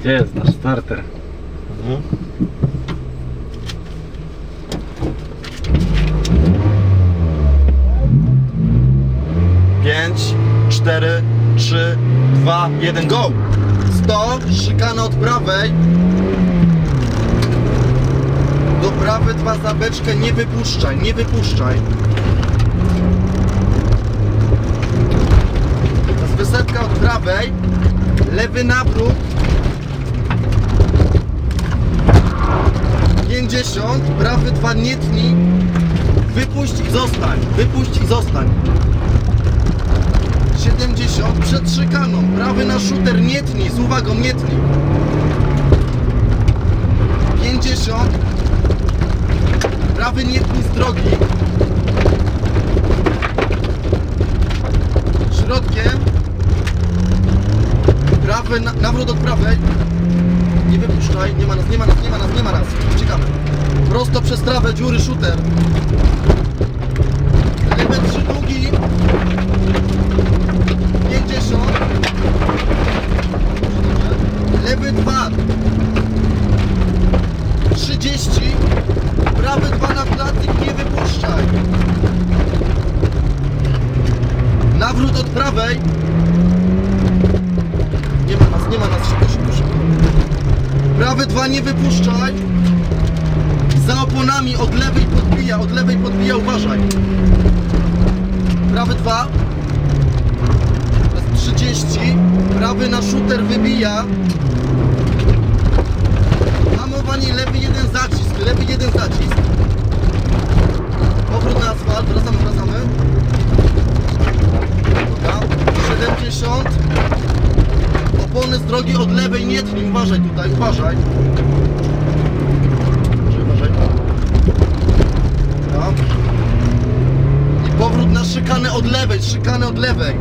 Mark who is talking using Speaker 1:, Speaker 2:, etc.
Speaker 1: Gdzie jest nasz starter?
Speaker 2: Mhm. Pięć, cztery, trzy, dwa, jeden, go! 100, szykana od prawej. Do prawej dwa za beczkę, nie wypuszczaj, nie wypuszczaj. Teraz wysetka od prawej, lewy nawrót. 50, prawy dwa nie tnij. Wypuść i zostań, wypuść i zostań. 70, przed szykaną, prawy na shooter nie tnij, z uwagą nie tnij. 50, prawy nie tnij z drogi. Środkiem, prawy, na, nawrót od prawej. Wypuszczaj, nie ma nas, nie ma nas, nie ma nas, nie ma nas. Uciekamy. Prosto przez trawę, dziury, shooter. Element 3 długi. 50. Lewy 2. 30. Prawy 2 na placyk, nie wypuszczaj. Nawrót od prawej. Nie ma nas, nie ma nas, szybko, szybko, szybko. Prawy dwa nie wypuszczaj. Za oponami od lewej podbija, od lewej podbija, uważaj. Prawy dwa. Teraz 30. Prawy na shooter wybija. Hamowanie, lewy jeden zacisk, lewy jeden zacisk. Powrót na asfalt, wracamy, wracamy. Dobra. 70. Opony z drogi tnij, uważaj tutaj, uważaj. Uważaj, uważaj. Dobra. I powrót na szykanę od lewej, szykanę od lewej.